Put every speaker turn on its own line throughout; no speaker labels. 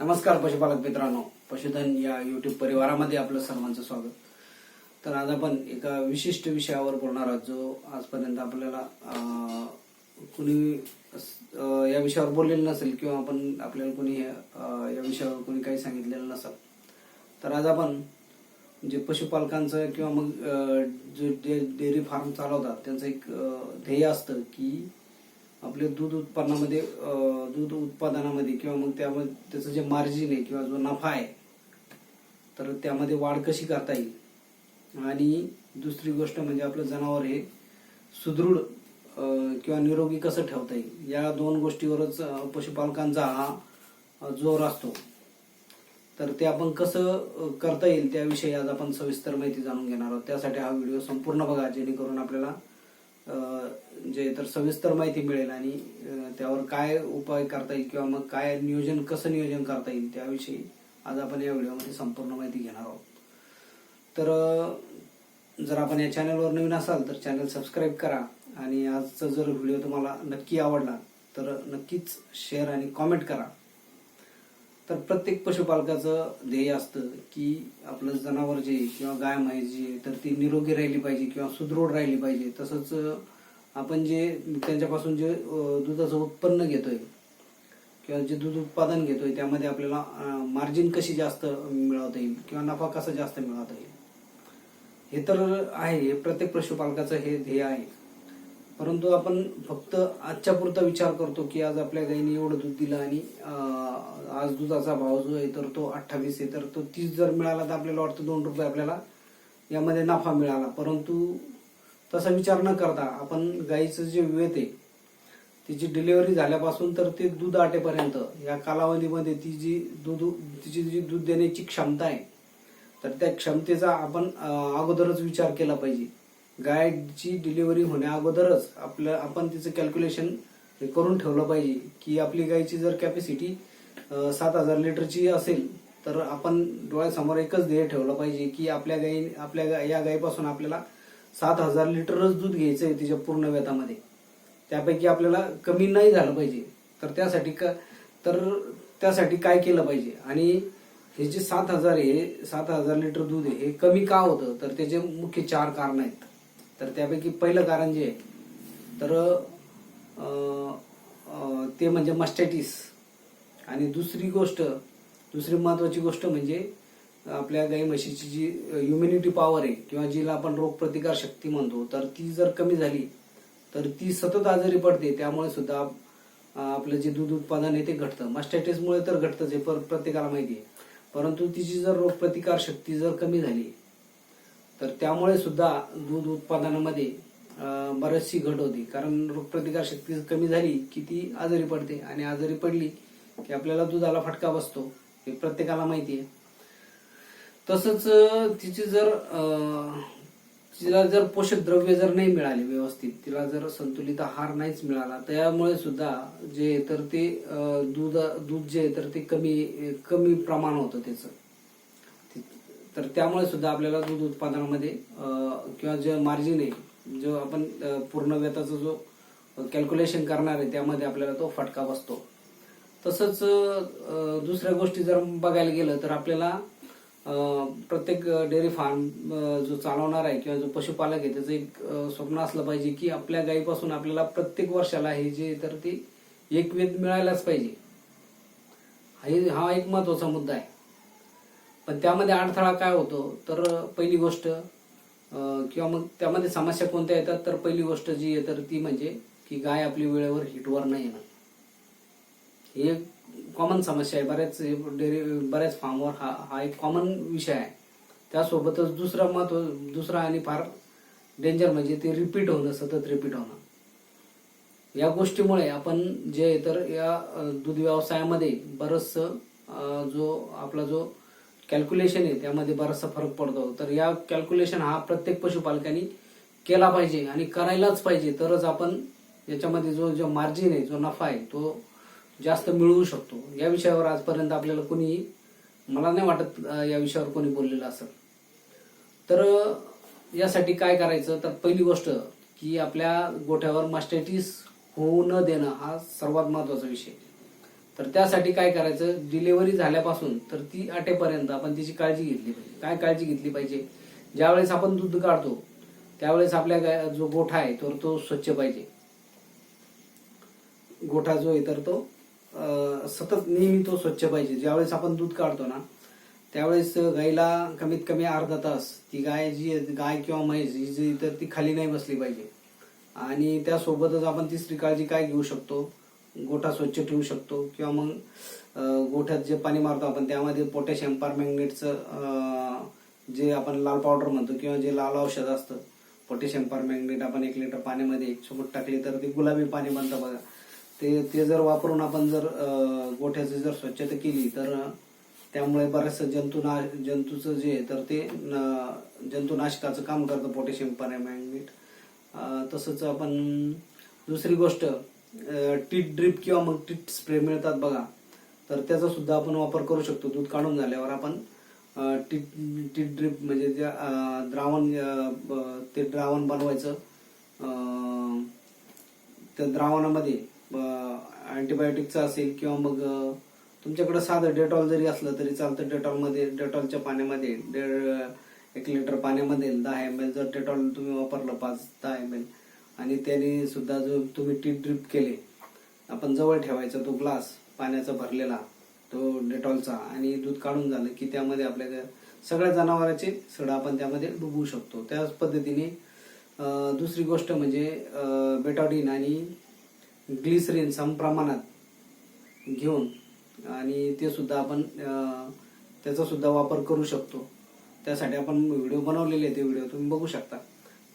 नमस्कार पशुपालक मित्रांनो. पशुधन या युट्यूब परिवारामध्ये आपलं सर्वांचं स्वागत. तर आज आपण एका विशिष्ट विषयावर बोलणार आहोत जो आजपर्यंत आपल्याला कुणी या विषयावर बोललेलं नसेल किंवा आपण आपल्याला कुणी या विषयावर कुणी काही सांगितलेलं नसेल. तर आज आपण जे पशुपालकांचं किंवा मग जे डे- डेअरी फार्म चालवतात त्यांचं एक ध्येय असतं की आपले दूध उत्पादनामध्ये दूध उत्पादनामध्ये किंवा मग त्यामध्ये त्याचं जे मार्जिन आहे किंवा जो नफा आहे तर त्यामध्ये वाढ कशी करता येईल? आणि दुसरी गोष्ट म्हणजे आपलं जनावर हे सुदृढ किंवा निरोगी कसं ठेवता येईल? या दोन गोष्टीवरच पशुपालकांचा हा जोर असतो. तर ते आपण कसं करता येईल त्याविषयी आज आपण सविस्तर माहिती जाणून घेणार आहोत. त्यासाठी हा व्हिडिओ संपूर्ण बघा जेणेकरून आपल्याला जे तर सविस्तर माहिती मिळेल आणि त्यावर काय उपाय करता येईल किंवा मग काय नियोजन कसं नियोजन करता येईल त्याविषयी आज आपण या व्हिडिओमध्ये संपूर्ण माहिती घेणार आहोत. तर जर आपण या चॅनलवर नवीन असाल तर चॅनल सबस्क्राईब करा आणि आजचा जर व्हिडिओ तुम्हाला नक्की आवडला तर नक्कीच शेअर आणि कॉमेंट करा. तर प्रत्येक पशुपालकाचं ध्येय असतं की आपलं जनावर जे किंवा गाय म्हैस जी आहे तर ती निरोगी राहिली पाहिजे किंवा सुदृढ राहिली पाहिजे. तसंच आपण जे त्यांच्यापासून जे दुधाचं उत्पन्न घेतोय किंवा जे दूध उत्पादन घेतोय त्यामध्ये आपल्याला मार्जिन कशी जास्त मिळवता येईल किंवा नफा कसा जास्त मिळवता येईल? हे तर आहे प्रत्येक पशुपालकाचं हे ध्येय आहे. परंतु आपण फक्त आजच्या पुरता विचार करतो की आज आपल्या गाईने एवढं दूध दिलं आणि आज दुधाचा भाव जो आहे तर तो अठ्ठावीस आहे तर तो तीस जर मिळाला तर आपल्याला वाटतं दोन रुपये आपल्याला यामध्ये नफा मिळाला. परंतु तसा विचार न करता आपण गाईचं जे वेत आहे तिची डिलिव्हरी झाल्यापासून तर ते दूध आटेपर्यंत या कालावधीमध्ये ती जी दूध तिची जी दूध देण्याची क्षमता आहे तर त्या क्षमतेचा आपण अगोदरच विचार केला पाहिजे. गायची डिलिव्हरी होण्या अगोदरच आपलं आपण तिचं कॅल्क्युलेशन हे करून ठेवलं पाहिजे की आपली गायची जर कॅपॅसिटी सात हजार लिटरची असेल तर आपण डोळ्यासमोर एकच ध्येय ठेवलं पाहिजे की आपल्या गाई आपल्या या गायीपासून आपल्याला सात हजार लिटरच दूध घ्यायचं आहे तिच्या पूर्ण वेतामध्ये त्यापैकी आपल्याला कमी नाही झालं पाहिजे. तर त्यासाठी का तर त्यासाठी काय केलं पाहिजे? आणि हे जे सात हजार आहे सात हजार लिटर दूध आहे हे कमी का होतं? तर त्याचे मुख्य चार कारण आहेत. तर त्यापैकी पहिलं कारण जे आहे तर ते म्हणजे मस्टॅटिस आणि दुसरी गोष्ट दुसरी महत्वाची गोष्ट म्हणजे आपल्या गाई म्हशीची जी इम्युनिटी पॉवर आहे किंवा जिला आपण रोगप्रतिकार शक्ती म्हणतो तर ती जर कमी झाली तर ती सतत आजारी पडते त्यामुळे सुद्धा आपलं जे दूध उत्पादन आहे ते घटतं. मस्टॅटिसमुळे तर घटतंच हे पर प्रत्येकाला माहिती आहे. परंतु तिची जर रोगप्रतिकार शक्ती जर कमी झाली तर त्यामुळे सुद्धा दूध उत्पादनामध्ये बरीचशी घट होती. कारण रोगप्रतिकार शक्ती कमी झाली की ती आजारी पडते. आणि आजारी पडली की आपल्याला दुधाला फटका बसतो. हे प्रत्येकाला माहिती आहे. तसंच तिची जर तिला जर पोषक द्रव्य जर नाही मिळाले व्यवस्थित तिला जर संतुलित आहार नाहीच मिळाला त्यामुळे सुद्धा जे तर ते दूध दूध जे आहे तर ते कमी कमी प्रमाण होतं त्याचं. तर त्यामुळे सुद्धा आपल्याला दूध उत्पादनामध्ये किंवा जे मार्जिन आहे जो आपण पूर्ण वेताचा जो कॅल्क्युलेशन करणार आहे त्यामध्ये आपल्याला तो फटका बसतो. तसंच दुसऱ्या गोष्टी जर बघायला गेलं तर आपल्याला प्रत्येक डेअरी फार्म जो चालवणार आहे किंवा जो पशुपालक आहे त्याचं एक स्वप्न असलं पाहिजे की आपल्या गायीपासून आपल्याला प्रत्येक वर्षाला हे जे तर ते एक वेद मिळायलाच पाहिजे. हे हा एक महत्त्वाचा मुद्दा आहे. पण त्यामध्ये अडथळा काय होतो? तर पहिली गोष्ट किंवा मग त्यामध्ये समस्या कोणत्या येतात? तर पहिली गोष्ट जी आहे तर ती म्हणजे की गाय आपली वेळेवर हिटवर नाही येणं ही एक कॉमन समस्या आहे. बऱ्याच डेअरी बऱ्याच फार्मवर हा हा एक कॉमन विषय आहे. त्यासोबतच दुसरा महत्त्व दुसरा आणि फार डेंजर म्हणजे ते रिपीट होणं सतत रिपीट होणं. या गोष्टीमुळे आपण जे तर या दूध व्यवसायामध्ये बरंच जो आपला जो कॅल्क्युलेशन आहे त्यामध्ये बराचसा फरक पडतो. तर या कॅल्क्युलेशन हा प्रत्येक पशुपालकांनी केला पाहिजे आणि करायलाच पाहिजे. तरच आपण याच्यामध्ये जो जो मार्जिन आहे जो नफा आहे तो जास्त मिळवू शकतो. या विषयावर आजपर्यंत आपल्याला कोणी मला नाही वाटत या विषयावर कोणी बोललेलं असेल तर यासाठी काय करायचं? तर पहिली गोष्ट की आपल्या गोठ्यावर मास्टेटिस होऊ न देणं हा सर्वात महत्त्वाचा विषय. तर त्यासाठी काय करायचं? डिलिव्हरी झाल्यापासून तर ती आटेपर्यंत आपण तिची काळजी घेतली पाहिजे. काय काळजी घेतली पाहिजे? ज्यावेळेस आपण दूध काढतो त्यावेळेस आपल्या गाय- जो गोठा आहे तर तो स्वच्छ पाहिजे. गोठा जो आहे तर तो सतत नेहमी तो स्वच्छ पाहिजे. ज्यावेळेस आपण दूध काढतो ना त्यावेळेस गायीला कमीत कमी अर्धा तास ती गाय जी गाय किंवा म्हैस ही जी तर ती खाली नाही बसली पाहिजे. आणि त्यासोबतच आपण तिसरी काळजी काय घेऊ शकतो? गोठा स्वच्छ ठेवू शकतो किंवा मग गोठ्यात जे पाणी मारतो आपण त्यामध्ये पोटॅशियम पारमॅग्नेटचं जे आपण लाल पावडर म्हणतो किंवा जे लाल औषध असतं पोटॅशियम पारमॅग्नेट आपण एक लिटर पाण्यामध्ये एक चुमूट टाकली तर ते गुलाबी पाणी बनतं बघा. ते ते जर वापरून आपण जर गोठ्याची जर स्वच्छता केली तर त्यामुळे बऱ्याचशा जंतुना जंतूचं जे आहे तर ते न- जंतुनाशकाचं काम करतं पोटॅशियम पाणी अं, तसंच आपण दुसरी गोष्ट टीट ड्रिप किंवा मग टीट स्प्रे मिळतात बघा. तर त्याचा सुद्धा आपण वापर करू शकतो दूध काढून झाल्यावर आपण टीट टीट ड्रिप म्हणजे जे द्रावण ते द्रावण बनवायचं. त्या द्रावणामध्ये अँटीबायोटिकचं असेल किंवा मग तुमच्याकडे साधं डेटॉल जरी असलं तरी चालतं डेटॉलमध्ये डेटॉलच्या पाण्यामध्ये एक लिटर पाण्यामध्ये दहा एम एल जर डेटॉल तुम्ही वापरलं पाच दहा एम एल आणि त्याने सुद्धा जो तुम्ही टी ड्रिप केले आपण जवळ ठेवायचा तो ग्लास पाण्याचा भरलेला तो डेटॉलचा आणि दूध काढून झालं की त्यामध्ये आपल्या सगळ्या जनावरांचे सडा आपण त्यामध्ये डुबवू शकतो. त्याच पद्धतीने दुसरी गोष्ट म्हणजे बेटॉडिन आणि ग्लिसरीन सम प्रमाणात घेऊन आणि ते सुद्धा आपण त्याचा सुद्धा वापर करू शकतो. त्यासाठी आपण व्हिडिओ बनवलेले ते व्हिडिओ तुम्ही बघू शकता.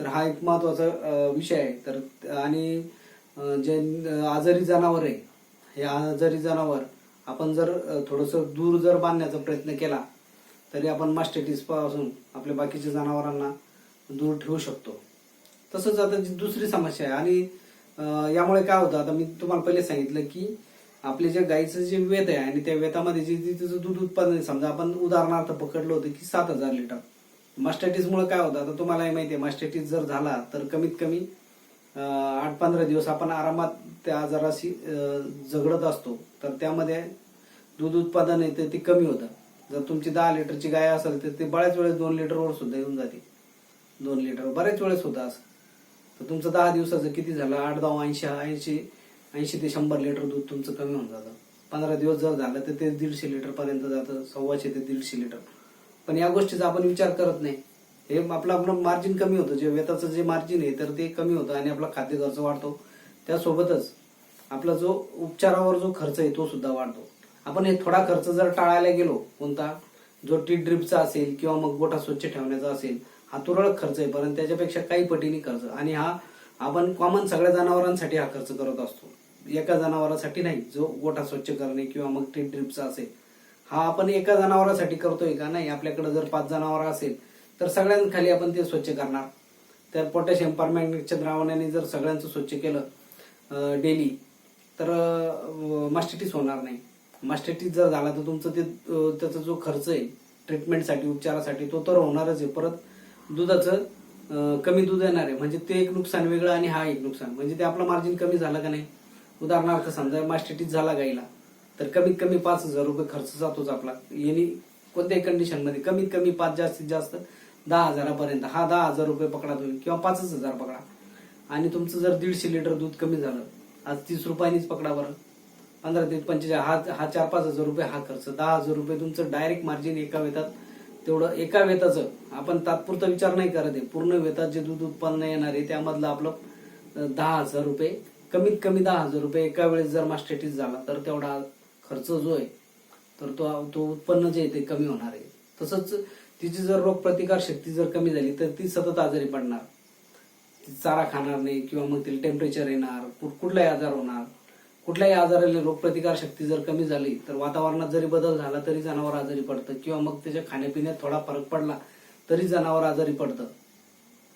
तर हा एक महत्त्वाचा विषय आहे. तर आणि जे आजारी जनावर आहे हे आजारी जनावर आपण जर थोडंसं दूर जर बांधण्याचा प्रयत्न केला तरी आपण मास्टेटिसपासून आपल्या बाकीच्या जनावरांना दूर ठेवू शकतो. तसंच आता जी दुसरी समस्या आहे आणि यामुळे काय होतं आता मी तुम्हाला पहिले सांगितलं की आपले जे गाईचं जे वेत आहे आणि त्या वेतामध्ये जे तिचं दूध उत्पादन आहे समजा आपण उदाहरणार्थ पकडलं होतं की सात हजार लिटर. मास्टेटिस मुळे काय होतं? आता तुम्हालाही माहिती आहे मास्टेटिस जर झाला तर कमीत कमी आठ पंधरा दिवस आपण आरामात त्या आजाराशी झगडत असतो. तर त्यामध्ये दूध उत्पादन आहे ते- ते कमी होतं. जर तुमची दहा लिटरची गाय असेल तर ते बऱ्याच वेळेस दोन लिटरवर सुद्धा येऊन जाते. दोन लिटर बऱ्याच वेळेस होतं असं. तर तुमचं दहा दिवसाचं किती झालं? आठ दहा ऐंशी ऐंशी ऐंशी ते शंभर लिटर दूध तुमचं कमी होऊन जातं. पंधरा दिवस जर झालं तर ते दीडशे लिटरपर्यंत जातं सव्वाशे ते दीडशे लिटर. पण या गोष्टीचा आपण विचार करत नाही. हे आपलं आपलं मार्जिन कमी होतं. जे वेताचं जे मार्जिन आहे तर ते कमी होतं आणि आपला खाद्य खर्च वाढतो. त्यासोबतच आपला जो उपचारावर जो खर्च आहे तो सुद्धा वाढतो. आपण हे थोडा खर्च जर टाळायला गेलो कोणता? जो टी ड्रिपचा असेल किंवा मग गोठा स्वच्छ ठेवण्याचा असेल हा तुरळक खर्च आहे परंतु त्याच्यापेक्षा काही पटीने खर्च. आणि हा आपण कॉमन सगळ्या जनावरांसाठी हा खर्च करत असतो. एका जनावरासाठी नाही जो गोठा स्वच्छ करणे किंवा मग टी ड्रिपचा असेल हा आपण एका जनावरासाठी करतोय का नाही? आपल्याकडे जर पाच जनावर असेल तर सगळ्यांखाली आपण ते स्वच्छ करणार. तर पोटॅशियम परमॅंगनेटच्या द्रावणाने जर सगळ्यांचं स्वच्छ केलं डेली तर मास्टिटीस होणार नाही. मास्टिटीस जर झाला तर तुमचं ते त्याचा जो खर्च आहे ट्रीटमेंटसाठी उपचारासाठी तो तर होणारच आहे. परत दुधाचं कमी दूध येणार आहे. म्हणजे ते एक नुकसान वेगळं आणि हा एक नुकसान. म्हणजे ते आपलं मार्जिन कमी झालं का नाही? उदाहरणार्थ समजा मास्टिटीस झाला गाईला. तर कमीत कमी पाच हजार रुपये खर्च जातोच आपला. यांनी कोणत्याही कंडिशनमध्ये कमीत कमी पाच जास्तीत जास्त दहा हजारापर्यंत हा दहा हजार रुपये पकडा तुम्ही किंवा पाचच हजार पकडा. आणि तुमचं जर दीडशे लिटर दूध कमी झालं आज तीस रुपयांनीच पकडा बरं. पंधरा ते पंचेचाळीस हा हा चार पाच हजार रुपये हा खर्च. दहा हजार रुपये तुमचं डायरेक्ट मार्जिन एका वेतात तेवढं एका वेताचं. आपण तात्पुरता विचार नाही करत आहे. पूर्ण वेतात जे दूध उत्पन्न येणार आहे त्यामधलं आपलं दहा हजार रुपये कमीत कमी दहा हजार रुपये एका वेळेस जर मास्टेटिस झाला तर तेवढा खर्च जो आहे तर तो तो उत्पन्न जे आहे ते कमी होणार आहे. तसंच तिची जर रोगप्रतिकार शक्ती जर कमी झाली तर ती सतत आजारी पडणार. ती चारा खाणार नाही किंवा मग तिला टेम्परेचर येणार कुठलाही आजार होणार. कुठल्याही आजाराला रोगप्रतिकार शक्ती जर कमी झाली तर वातावरणात जरी बदल झाला तरी जनावर आजारी पडतं. किंवा मग त्याच्या खाण्यापिण्यात थोडा फरक पडला तरी जनावर आजारी पडतं.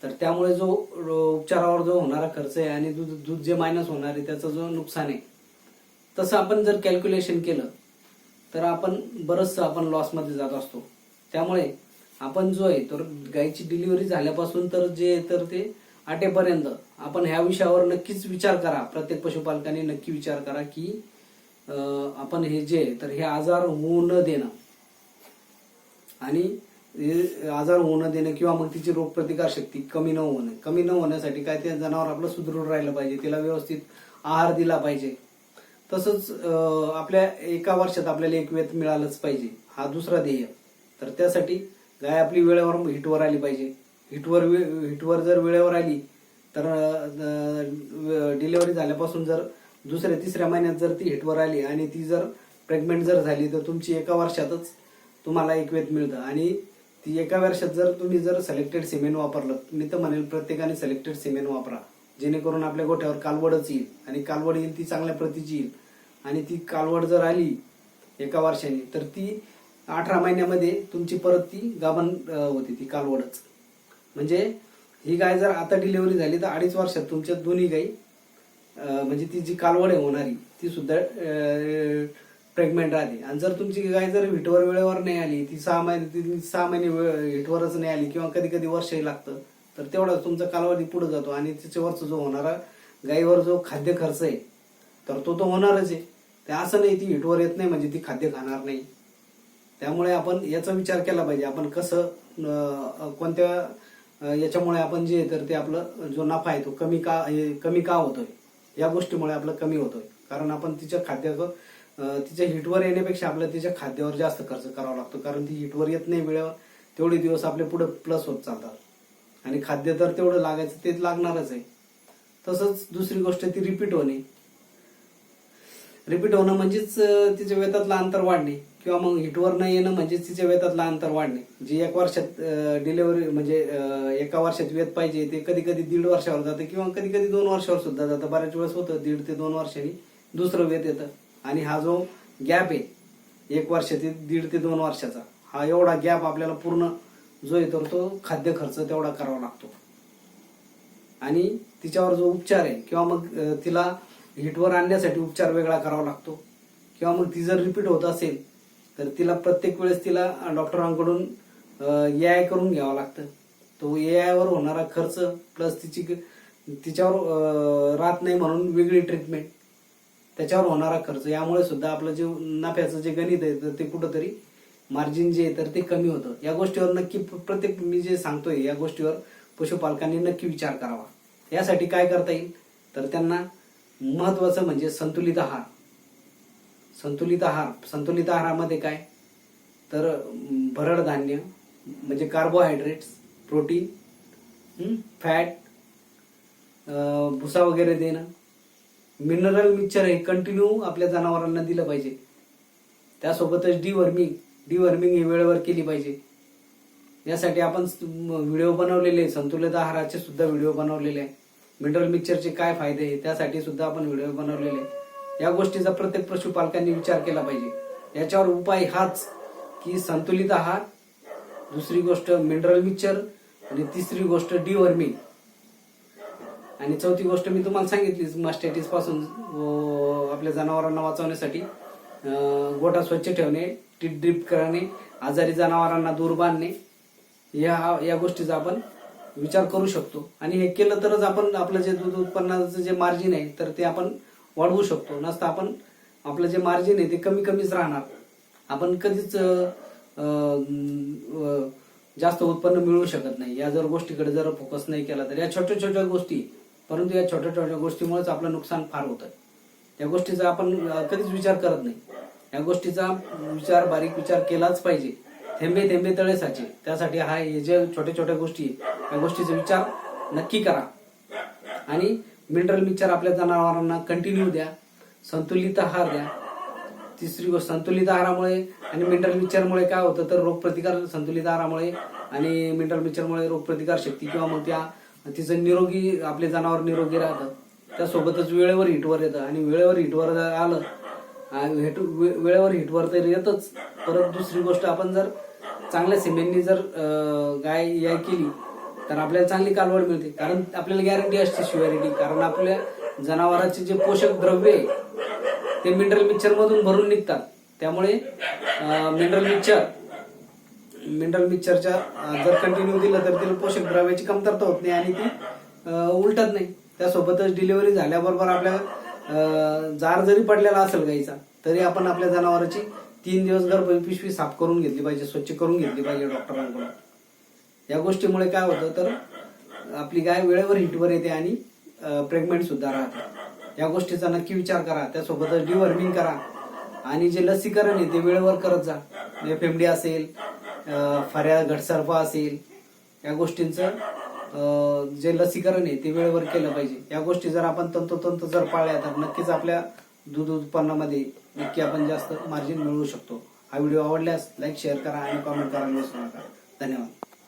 तर त्यामुळे जो रो- उपचारावर जो होणारा खर्च आहे आणि दूध दूध जे मायनस होणार आहे त्याचं जो नुकसान आहे तसं आपण जर कॅल्क्युलेशन केलं तर आपण बरंचसं आपण लॉसमध्ये जात असतो. त्यामुळे आपण जो आहे तर गायीची डिलिव्हरी झाल्यापासून तर जे आहे तर ते आटेपर्यंत आपण ह्या विषयावर नक्कीच विचार करा. प्रत्येक पशुपालकाने नक्की विचार करा की आपण हे जे तर हे आजार होऊ न देणं. आणि हे आजार होऊ न देणं किंवा मग तिची रोगप्रतिकार शक्ती कमी न होणं. कमी न होण्यासाठी काय ते जनावर आपलं सुदृढ राहिलं पाहिजे तिला व्यवस्थित आहार दिला पाहिजे. तसंच आपल्या एका वर्षात आपल्याला एक वेत मिळालंच पाहिजे. हा दुसरा ध्येय. तर त्यासाठी गाय आपली वेळेवर हिटवर आली पाहिजे. हिटवर वे- हिटवर जर वेळेवर आली तर डिलिव्हरी झाल्यापासून जर दुसऱ्या तिसऱ्या महिन्यात जर ती हिटवर आली आणि ती जर प्रेग्नेंट जर झाली तर तुमची एका वर्षातच तुम्हाला एक वेत मिळतं. आणि ती एका वर्षात जर तुम्ही जर सिलेक्टेड सिमेंट वापरलं मी तर म्हणेल प्रत्येकाने सिलेक्टेड सिमेंट वापरा. जेणेकरून आपल्या गोठ्यावर कालवडच येईल. आणि कालवड येईल ती चांगल्या प्रतीची येईल. आणि ती कालवड जर आली एका वर्षाने तर ती अठरा महिन्यामध्ये तुमची परत ती गाभण होती ती कालवडच. म्हणजे ही गाय जर आता डिलिव्हरी झाली तर अडीच वर्षात तुमच्या दोन्ही गाई म्हणजे ती जी कालवड आहे होणारी ती सुद्धा प्रेग्नेंट राहते. आणि जर तुमची गाय जर हिटवर वेळेवर नाही आली ती सहा महिने सहा महिने वे- हिटवरच नाही आली किंवा कधी कधी वर्षही लागतं तर तेवढा तुमचा कालावधी पुढे जातो आणि तिच्यावरचा जो होणारा गायीवर जो खाद्य खर्च आहे तर तो तो होणारच आहे. ते असं नाही ती हिटवर येत नाही म्हणजे ती खाद्य खाणार नाही. त्यामुळे आपण याचा विचार केला पाहिजे. आपण कसं कोणत्या याच्यामुळे आपण जे तर ते आपलं जो नफा आहे तो कमी का कमी का होतोय? या गोष्टीमुळे आपलं कमी होतोय. कारण आपण तिच्या खाद्याचं तिच्या हिटवर येण्यापेक्षा आपल्याला तिच्या खाद्यावर जास्त खर्च करावा लागतो. कारण ती हिटवर येत नाही वेळेवर तेवढे दिवस आपले पुढे प्लस होत चालतात. आणि खाद्य तर तेवढं लागायचं ते लागणारच आहे. तसंच दुसरी गोष्ट ती रिपीट होणे. रिपीट होणं म्हणजेच तिच्या वेतातलं अंतर वाढणे किंवा मग हिटवर न येणं म्हणजेच तिच्या वेतातलं अंतर वाढणे. जी एक वर्षात डिलिव्हरी म्हणजे एका वर्षात वेत पाहिजे ते कधी कधी दीड वर्षावर जातं किंवा कधी कधी दोन वर्षावर सुद्धा जातं. बऱ्याच वेळेस होतं दीड ते दोन वर्षांनी दुसरं वेत येतं. आणि हा जो गॅप आहे एक वर्ष ते दीड ते दोन वर्षाचा हा एवढा गॅप आपल्याला पूर्ण जो येतो तो खाद्य खर्च तेवढा करावा लागतो. आणि तिच्यावर जो उपचार आहे किंवा मग तिला हिटवर आणण्यासाठी उपचार वेगळा करावा लागतो किंवा मग ती जर रिपीट होत असेल तर तिला प्रत्येक वेळेस तिला डॉक्टरांकडून ए आय करून घ्यावं लागतं. तो ए आयवर होणारा खर्च प्लस तिची तिच्यावर राहत नाही म्हणून वेगळी ट्रीटमेंट त्याच्यावर होणारा खर्च यामुळे सुद्धा आपलं जे नफ्याचं जे गणित आहे तर ते कुठंतरी मार्जिन जे आहे तर ते कमी होतं. या गोष्टीवर नक्की प्रत्येक मी जे सांगतोय या गोष्टीवर पशुपालकांनी नक्की विचार करावा. यासाठी काय करता येईल? तर त्यांना महत्वाचं म्हणजे संतुलित आहार. संतुलित आहार. संतुलित आहारामध्ये काय? तर भरड धान्य म्हणजे कार्बोहायड्रेट्स प्रोटीन फॅट भुसा वगैरे देणं. मिनरल मिक्सर हे कंटिन्यू आपल्या जनावरांना दिलं पाहिजे. त्यासोबतच डी वर्मिंग डिवॉर्मिंग ही वेळेवर केली पाहिजे. यासाठी आपण व्हिडिओ बनवलेले आहे. संतुलित आहाराचे सुद्धा व्हिडिओ बनवलेले आहे मिनरल मिक्सरचे काय फायदे आहे त्यासाठी सुद्धा आपण व्हिडिओ बनवलेले आहे या गोष्टीचा प्रत्येक पशुपालकांनी विचार केला पाहिजे. याच्यावर उपाय हाच की संतुलित आहार दुसरी गोष्ट मिनरल मिक्सर आणि तिसरी गोष्ट डिवर्मिंग आणि चौथी गोष्ट मी तुम्हाला सांगितलीच मास्टेटिसपासून आपल्या जनावरांना वाचवण्यासाठी गोठा स्वच्छ ठेवणे टीप ड्रिप करणे आजारी जनावरांना दूर बांधणे या या गोष्टीचा आपण विचार करू शकतो. आणि हे केलं तरच आपण आपलं जे दूध उत्पन्नाचं जे मार्जिन आहे तर ते आपण वाढवू शकतो. नसतं आपण आपलं जे मार्जिन आहे ते कमी कमीच राहणार. आपण कधीच जास्त उत्पन्न मिळू शकत नाही. या जर गोष्टीकडे जर फोकस नाही केला तर या छोट्या छोट्या गोष्टी परंतु या छोट्या छोट्या गोष्टीमुळेच आपलं नुकसान फार होतं या गोष्टीचा आपण कधीच विचार करत नाही. या गोष्टीचा विचार बारीक विचार केलाच पाहिजे. थेंबे थेंबे तळे साचे त्यासाठी हा हे जे छोट्या छोट्या गोष्टी या गोष्टीचा विचार नक्की करा. आणि मिनरल मिक्सर आपल्या जनावरांना कंटिन्यू द्या. संतुलित आहार द्या. तिसरी गोष्ट संतुलित आहारामुळे आणि मिनरल मिक्सरमुळे काय होतं तर रोगप्रतिकार संतुलित आहारामुळे आणि मिनरल मिक्सरमुळे रोगप्रतिकार शक्ती किंवा मग त्या तिचं निरोगी आपले जनावर निरोगी राहतं. त्यासोबतच वेळेवर हिटवर येतं. आणि वेळेवर हिटवर जर आलं हिट वे- वेळेवर हिटवर तर येतच. परत दुसरी गोष्ट आपण जर चांगल्या सिमेंटनी जर गाय याय केली तर आपल्याला चांगली कालवड मिळते. कारण आपल्याला गॅरंटी असते शुअरिटी कारण आपल्या जनावरांचे जे पोषक द्रव्य आहे ते मिनरल मिक्सर मधून भरून निघतात. त्यामुळे मिनरल मिक्सर मिनरल मिक्सरच्या जर कंटिन्यू दिलं तर तिला पोषक द्रव्याची कमतरता होत नाही आणि ती उलटत नाही. त्यासोबतच डिलिव्हरी झाल्याबरोबर आपल्या जार जरी पडलेला असेल गाईचा तरी आपण आपल्या जनावराची तीन दिवस गर्भ पिशवी साफ करून घेतली पाहिजे स्वच्छ करून घेतली पाहिजे डॉक्टरांकडून. या गोष्टीमुळे काय होतं तर आपली गाय वेळेवर हिटवर येते आणि प्रेग्नेंट सुद्धा राहते. या गोष्टीचा नक्की विचार करा त्यासोबतच डिवर्मिंग करा. आणि जे लसीकरण आहे ते वेळेवर करत जा. एफ एम डी असेल फऱ्या घटसर्फा असेल या गोष्टींचं जे लसीकरण आहे ते वेळेवर केलं पाहिजे. या गोष्टी जर आपण तंतोतंत जर पाळल्या तर नक्कीच आपल्या दूध उत्पन्नामध्ये नक्की आपण जास्त मार्जिन मिळवू शकतो. हा व्हिडिओ आवडल्यास लाईक शेअर करा आणि कॉमेंट करायला विसरू नका धन्यवाद.